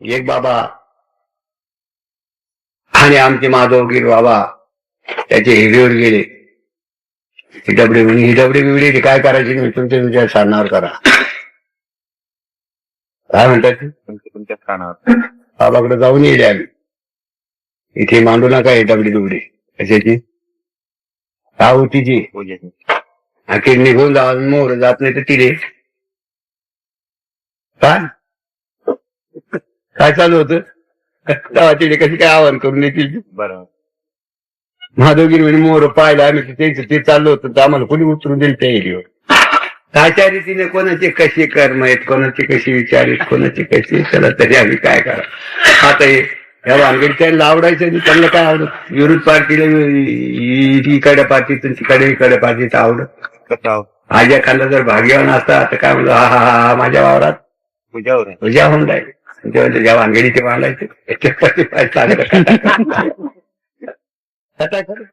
एक बाबा आणि आमचे माधवगीर बाबा त्याचे हिरीवर गेले. हिडबडे म्हणजे हिडबडे बिबडे काय करायचे नाही तुमच्या तुमच्या साधनावर करा. काय म्हणतात? तुमच्या स्थानावर बाबाकडे जाऊन येईल आम्ही. इथे मांडू नका हिडबडी दुबडी कशाची? का होती जी अखेर निघून जाऊन मोर जात नाही तर तिथे काय? काय चालू होतं? तेव्हा कशी काय आव्हान करून येतील बरोबर. महादेवगिरी म्हणे मोर पाहिलं आम्ही त्यांचं ते चाललं होतं तर आम्हाला कोणी उतरून दिलं त्या एरियावर काय त्या रीतीने कोणाचे कसे कर्म आहेत कोणाचे कसे विचार आहेत कोणाचे कसे? चला तरी आम्ही काय करा आता हे या वानगडी त्यांना आवडायचं आणि त्यांना काय आवडत? विरोध पार्टीला इकडे पार्टीतून तिकडे इकडे पार्टीचं आवडत? आज एखादा जर भाग्यवान असता तर काय म्हणतो हा हा हा हा, माझ्या वावरात आहे. तुझ्या होऊन जाईल तेव्हा तुझ्या वांगडी ते मांडायचे याच्यावरती पाय चांगलं. आता खरं.